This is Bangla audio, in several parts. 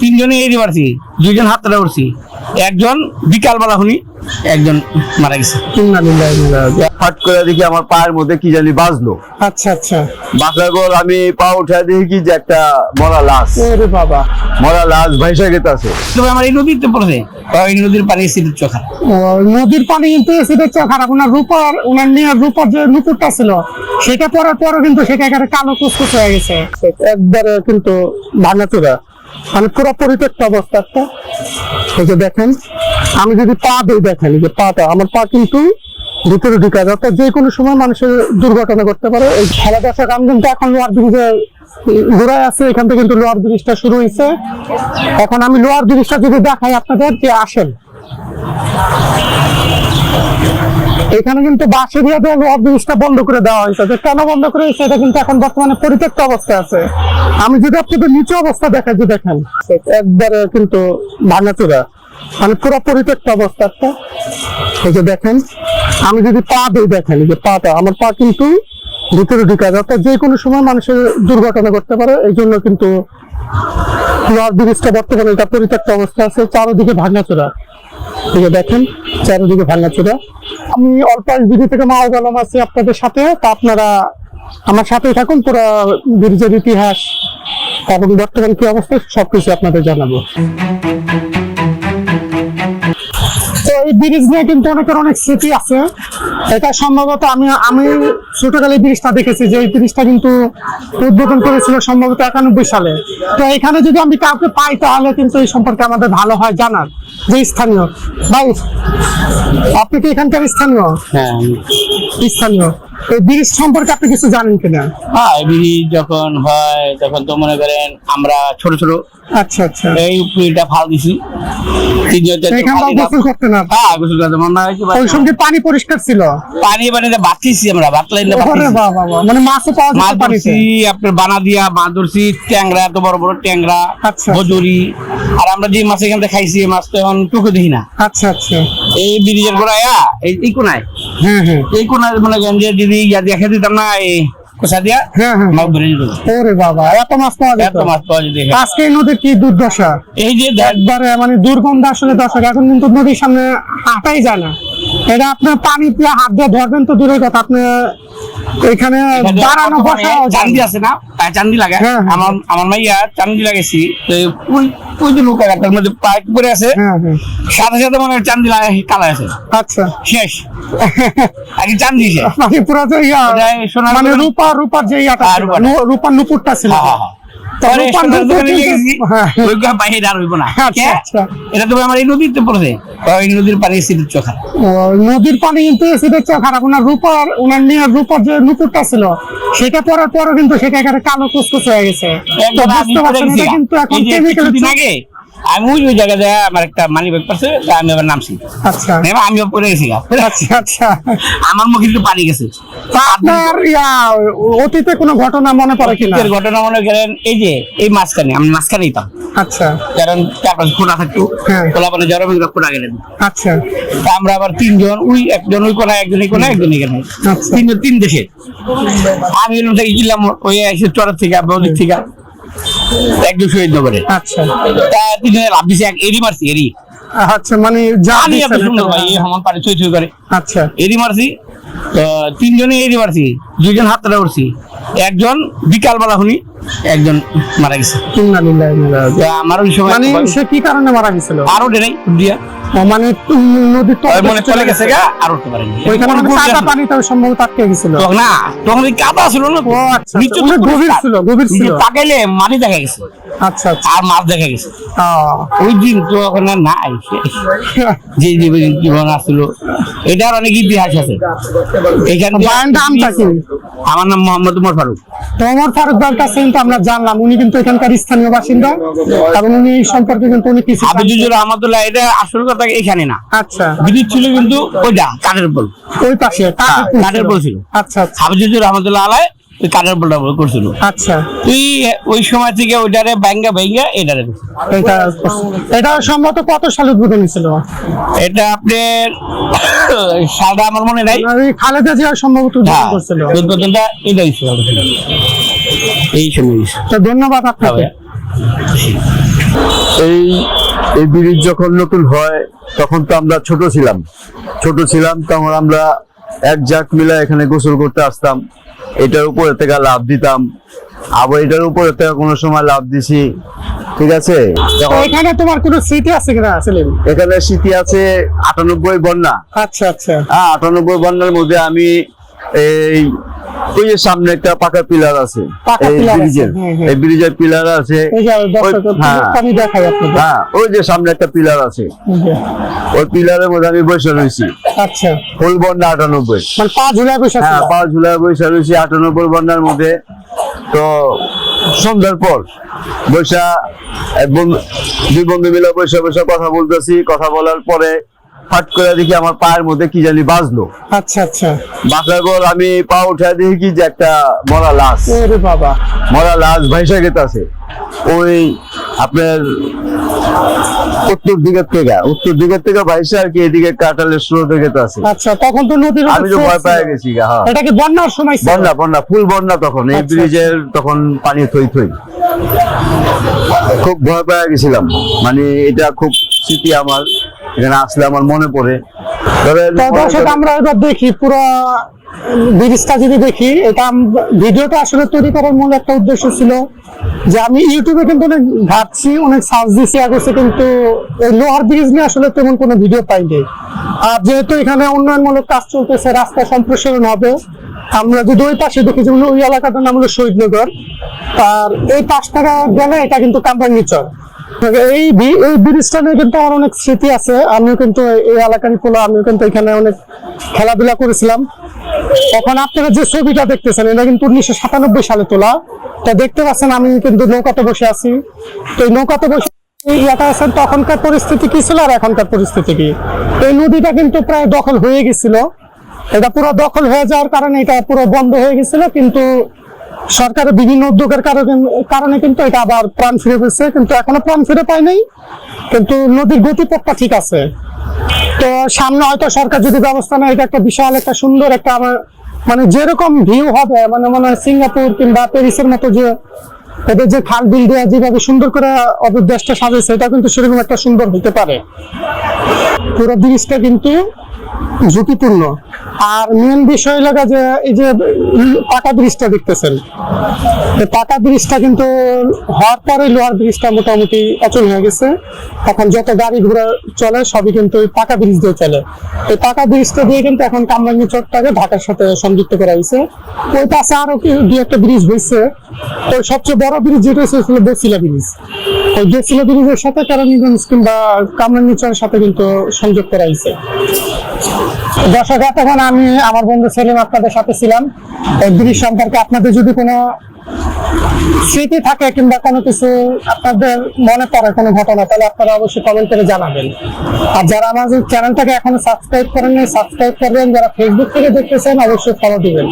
তিনজনে এই পারছি দুইজন হাত হাতটা উঠছি একজন বিকালবেলা শুনি একজন মারা গেছে। হট করে দেখি আমার পায়ের মধ্যে কি জানি বাজলো। আচ্ছা আচ্ছা। বাঁচার পর আমি পা উঠে দেখি কি যে একটা মরা লাশ। বাবা। মরা লাশ ভাইসা গেতাছে। তবে আমার এই নদীতে পড়ছে। এই নদীর পানি সিটির চোখা নদীর পানি কিন্তু সেটা চোখ খারাপ ওনার রূপার ওনার নিয়ে রূপার যে নুপুরটা ছিল সেটা পরার পরও কিন্তু সেটা একেবারে কালো কুসকুস হয়ে গেছে। একবারে কিন্তু ভাঙাচোরা। মানে পুরো পরিত্যক্ত অবস্থা একটা। এই যে দেখেন, আমি যদি পা দিই দেখেন যে পাটা, আমার পা কিন্তু ভিতরে ঢুকে যায়। অর্থাৎ যে কোনো সময় মানুষের দুর্ঘটনা করতে পারে। এই খেলা দেখার আমি কিন্তু এখন লোয়ার ব্রিজে ঘুরাই আছে। এখান থেকে কিন্তু লোয়ার ব্রিজটা শুরু হয়েছে। এখন আমি লোয়ার ব্রিজটা যদি দেখাই আপনাদের, যে আসেন। এখানে কিন্তু বাঁশে দিয়ে দেওয়া ব্রিজটা বন্ধ করে দেওয়া হয়েছে। যে কেন বন্ধ করে সেটা কিন্তু এখন বর্তমানে পরিত্যক্ত অবস্থায় আছে। আমি যদি আপনাদের নিচে অবস্থা দেখাই, যে দেখেন, একবারে কিন্তু ভাঙাচোরা মানে পুরো পরিত্যক্ত অবস্থা একটা। এই যে দেখেন, আমি যদি পা দিই, দেখেন যে পাটা, আমার পা কিন্তু ভিতরে ঢুকে যায়। অর্থাৎ যে কোনো সময় মানুষের দুর্ঘটনা করতে পারে, এই জন্য কিন্তু ব্রিজটা বর্তমানে এটা পরিত্যক্ত অবস্থা আছে, চারোদিকে ভাঙাচোরা এই দেখেন, চারিদিকে ভাঙা ছিল আমি অল্প বিধি থেকে মাও আলম আছি আপনাদের সাথে। তা আপনারা আমার সাথেই থাকুন, পুরো ব্রিজের ইতিহাস এবং বর্তমান কি অবস্থা, সবকিছু আপনাদের জানাব। এই ব্রিজ নিয়ে কিন্তু অনেকের অনেক স্মৃতি আছে। এটা সম্ভবত আমি আমি ছোটকালে ব্রিজটা দেখেছি যে এই ব্রিজটা কিন্তু উদ্বোধন করেছিল সম্ভবত একানব্বই সালে। তো এখানে যদি আমি কাউকে পাই তাহলে কিন্তু এই সম্পর্কে আমাদের ভালো হয় জানার যে স্থানীয়। ভাই আপনি কি এখানকার স্থানীয়? হ্যাঁ স্থানীয়। এই ব্রিজ সম্পর্কে আপনি কিছু জানেন কিনা? হ্যাঁ ব্রিজ যখন হয় তখন তো মনে করেন আমরা ছোট ছোট আচ্ছা আচ্ছা। এই ফাল দিছি। গোসল না হ্যাঁ গোসল ওই সময় পানি পরিষ্কার ছিল? পানি পানিতে বাতিছি আমরা বাতলাইন মানে মাছও পাওয়া মাছ পানিতে? আপনার বানা দিয়া মাছ ধরছি ট্যাংরা এত বড় বড় ট্যাংরা আচ্ছা। ভজুরি আর আমরা যে মাছ এখান থেকে খাইছি এই মাছ তো এখন টুকু দেখি না। আচ্ছা আচ্ছা। এই ব্রিজের গোড়ায় এই এই কোনায়। হ্যাঁ হ্যাঁ এই কোন মানে করেন দিদি দেখে দিতাম না এই কোষা দিয়া হ্যাঁ হ্যাঁ। ধরে যেত ওরে বাবা এত মাছ পাওয়া যেত। এত মাছ পাওয়া এখানে। আজকে নদীর কি দুর্দশা? এই যে একবারে মানে দুর্গন্ধ আসলে দর্শক এখন কিন্তু নদীর সামনে হাঁটাই যায় না। এটা আপনার পানি দিয়ে হাত দিয়ে ধরবেন তো দূরের কথা আপনি এখানে দাঁড়ানো বসা চান্দি আছে না? পায়ে চান্দি লাগে। হ্যাঁ, হ্যাঁ। আমার আমার মাইয়া চান্দি লাগাইছি। তো ওই ওই যে লোক একটার মধ্যে পায়ে পরে আছে? হ্যাঁ সাথে সাথে মনে চান্দি লাগাই কালা আছে। আচ্ছা। শেষ। আগে চান্দি মানে পুরো ইয়া মানে দোকানে- রূপা রূপার যে ইয়াটা হ্যাঁ, ছিল, রূপাটা। নু- রূপার নুপুরটা ছিল হ্যাঁ, আচ্ছা? আচ্ছা। নদীর পানি কিন্তু সেটা চোখ ওনার রূপার ওনার নিয়ে রূপার যে নুপুরটা ছিল সেটা পরার পরও কিন্তু সেটা একেবারে কালো কুসকুস হয়ে গেছে। তো একবার আমি বুঝতে পড়ে পারছেন গেছি এটা কিন্তু এখন কেমিক্যাল আগে আমি ওই ওই জায়গায় যায় আমার একটা মানি ব্যাগ তা আমি আবার নামছি। আচ্ছা। এবার আমিও পড়ে গেছি আচ্ছা আচ্ছা। আমার মুখে একটু পানি গেছে। আপনার অতীতে কোনো ঘটনা মনে পড়ে কিনা? ঘটনা মনে করেন এই যে এই মাঝখানে আমি মাঝখানেই তাম আচ্ছা। কারণ চারপাশে খোলা থাকতো হ্যাঁ। খোলা মানে জ্বর মেঘ খোলা গেলেন আচ্ছা। তা আমরা আবার তিনজন ওই একজন ওই কোনায় একজন এই কোনায় একজন এখানে। আচ্ছা। তিনজন তিন দেশে। আমি এরকম থেকে গেলাম ওই এসে চরের থেকে বৌদিক থেকে একজন শহীদ নগরে। আচ্ছা। তা তিনজনে লাভ দিছে এরি মারছি এরি আচ্ছা মানে যা পানি দিচ্ছেন এত ভাই এই সমান পানি ছুঁই ছুঁই করে। আচ্ছা। এরি মারছি তিনজনে এরি মারছি দুইজন হাতটা উঠছি। একজন বিকালবেলা শুনি একজন মারা গেছে। আমার ওই সময় মানে সে কি কারণে মারা গেছিল? আরও ডেরাই দিয়া। মানে নদীর ওই তলে চলে গেছে গা আর উঠতে পারেনি। ওইখানে কাদা বুঝতে পানিতে সম্ভবত আটকে গেছিল। না তখন ওই কাদা ছিল না? আচ্ছা নিচে আচ্ছা, গভীর পরিষ্কার। ছিল গভীর ছিল। তাকাইলে মাটি দেখা গেছে। আচ্ছা আচ্ছা। আর মাছ দেখা গেছে। ওই দিন তো এখন আর নাই যে জীবন জীবন আসছিল এটার অনেক ইতিহাস আছে। আমার নাম মোহাম্মদ উমর ফারুক। ওমর ফারুক ভাইয়ের কাছে কিন্তু আমরা জানলাম উনি কিন্তু এখানকার স্থানীয় বাসিন্দা এবং উনি সম্পর্কে কিন্তু উনি কিছু আবিদুজুর রহমাতুল্লাহ এটা আসল কথা এখানে না। আচ্ছা। বিদ্যুৎ ছিল কিন্তু ওইটা কাঠের বল ওই পাশে হ্যাঁ, কাঠের কাঠের পুল পুল ছিল। আচ্ছা আবিদুজুর রহমাতুল্লাহ রহমতুল্লাহ আলাই বলটা করছিল। আচ্ছা। তুই ওই সময় থেকে ওইটারে ব্যাঙ্গা ব্যাঙ্গা এটারে এটা এটা সম্ভবত কত সালে উদ্বোধন ছিল এটা আপনার সালটা আমার মনে নাই। খালেদা জিয়া সম্ভবত উদ্বোধন হ্যাঁ করছিল। উদ্বোধনটা এটাই ছিল। এই সময়। তো ধন্যবাদ আপনাকে। এই এই ব্রিজ যখন নতুন হয় তখন তো আমরা ছোট ছিলাম। ছোট ছিলাম তখন আমরা এক জাক মিলে এখানে গোসল করতে আসতাম। এটার উপরে থেকে লাভ দিতাম। আবার এটার উপরে থেকে কোনো সময় লাভ দিছি। ঠিক আছে? এখানে তোমার কোনো স্মৃতি আছে কিনা আসলে? এখানে স্মৃতি আছে আটানব্বই বন্যা। আচ্ছা আচ্ছা। হ্যাঁ আটানব্বই বন্যার মধ্যে আমি এই ওই সামনে একটা পাকা পিলার আছে। এই ব্রিজের। হ্যাঁ, হ্যাঁ। এই ব্রিজের পিলার আছে। হ্যাঁ। হ্যাঁ ওই যে সামনে একটা পিলার আছে। ওই পিলারের মধ্যে আমি বসে রয়েছি। আচ্ছা। ফুল বন্যা আটানব্বই। মানে পা ঝুলাই বসে হ্যাঁ। পাঁচ জুলাই বৈশা রয়েছি আটানব্বই বন্যার মধ্যে। তো সন্ধ্যার পর বৈশা দুই বন্ধু মিলে বৈশা বৈশা কথা বলতেছি। কথা বলার পরে ফাট করে দেখি আমার পায়ের মধ্যে কি জানি বাজলো। আচ্ছা আচ্ছা। বাঁচার পর আমি পা উঠে দেখি কি যে একটা মরা লাশ। ওরে বাবা। মরা লাশ ভাইসা গেতাছে। ওই আপনার উত্তর দিকের থেকে উত্তর দিকের থেকে ভাইসা আর কি এদিকে কাটালের স্রোতে গেতাছে। আচ্ছা তখন তো নদীর আমি তো ভয় পেয়ে গেছি হ্যাঁ। এটা কি বন্যার সময় বন্যা বন্যা ফুল বন্যা তখন এই আচ্ছা, ব্রিজের তখন পানি থই থই। খুব ভয় পেয়ে গেছিলাম। মানে এটা খুব স্মৃতি আমার। এখানে আসলে আমার মনে পড়ে। দর্শক আমরা এবার দেখি পুরো ব্রিজটা যদি দেখি এটা ভিডিওটা আসলে তৈরি করার মূল একটা উদ্দেশ্য ছিল যে আমি ইউটিউবে কিন্তু অনেক ঘাটছি অনেক সার্চ দিছি আগেছে কিন্তু এই লোহার ব্রিজ নিয়ে আসলে তেমন কোনো ভিডিও পাইনি। আর যেহেতু এখানে উন্নয়নমূলক কাজ চলতেছে রাস্তা সম্প্রসারণ হবে আমরা যদি ওই পাশে দেখি যেমন ওই এলাকাটার নাম হলো শহীদনগর আর এই পাশটা গেলে এটা কিন্তু কামরাঙ্গিচর এই ব্রিজটা কিন্তু আমার অনেক স্মৃতি আছে। আমিও কিন্তু এই আমিও কিন্তু এখানে অনেক খেলাধুলা করেছিলাম। এখন আপনারা যে ছবিটা দেখতেছেন, এটা কিন্তু উনিশশো সাতানব্বই সালে তোলা। তা দেখতে পাচ্ছেন আমি কিন্তু নৌকাতে বসে আছি। তো এই নৌকাতে বসে তখনকার পরিস্থিতি কি ছিল আর এখনকার পরিস্থিতি কি? এই নদীটা কিন্তু প্রায় দখল হয়ে গেছিল। এটা পুরো দখল হয়ে যাওয়ার কারণে এটা পুরো বন্ধ হয়ে গেছিল, কিন্তু সরকারের বিভিন্ন উদ্যোগের কারণে কিন্তু এটা আবার প্রাণ ফিরে পেয়েছে কিন্তু এখনও প্রাণ ফিরে পায় নাই কিন্তু নদীর গতিপথটা ঠিক আছে। তো সামনে হয়তো সরকার যদি ব্যবস্থা নেয়, এটা একটা বিশাল, একটা সুন্দর, একটা আমার মানে যেরকম ভিউ হবে মানে মনে হয় সিঙ্গাপুর কিংবা প্যারিসের মতো যে ওদের যে খাল বিল দেওয়া যেভাবে সুন্দর করে ওদের সাজেছে এটা কিন্তু সেরকম একটা সুন্দর হতে পারে। পুরো জিনিসটা কিন্তু ঝুঁকিপূর্ণ। আর মেন বিষয় যে, এই যে পাকা ব্রিজটা দেখতেছেন। পাকা ব্রিজটা কিন্তু হওয়ার পরে লোহার ব্রিজটা মোটামুটি অচল হয়ে গেছে। এখন যত গাড়ি ঘোড়া চলে, সবই কিন্তু ওই পাকা ব্রিজ দিয়ে চলে। এই পাকা ব্রিজটা দিয়ে কিন্তু এখন কামরাঙ্গি ঢাকার সাথে সংযুক্ত করা হয়েছে। ওই পাশে আরও দুই একটা ব্রিজ হয়েছে। ওই সবচেয়ে বড় ব্রিজ যেটা ছিল বসিলা ব্রিজ। ওই বেসিলা ব্রিজের সাথে কারণগঞ্জ কিংবা কামরাঙ্গিচরের সাথে কিন্তু সংযোগ করা হয়েছে। দর্শক তখন আমি আমার বন্ধু সেলিম আপনাদের সাথে ছিলাম। এই সম্পর্কে আপনাদের যদি কোনো স্মৃতি থাকে কিংবা কোনো কিছু আপনাদের মনে পড়ে কোনো ঘটনা, তাহলে আপনারা অবশ্যই কমেন্ট করে জানাবেন। আর যারা আমাদের চ্যানেলটাকে এখনও সাবস্ক্রাইব করেননি সাবস্ক্রাইব করবেন। যারা ফেসবুক থেকে দেখতেছেন, অবশ্যই ফলো দিবেন।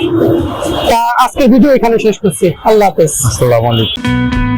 তা আজকে ভিডিও এখানে শেষ করছি। আল্লাহ হাফেজ। আসসালামু আলাইকুম।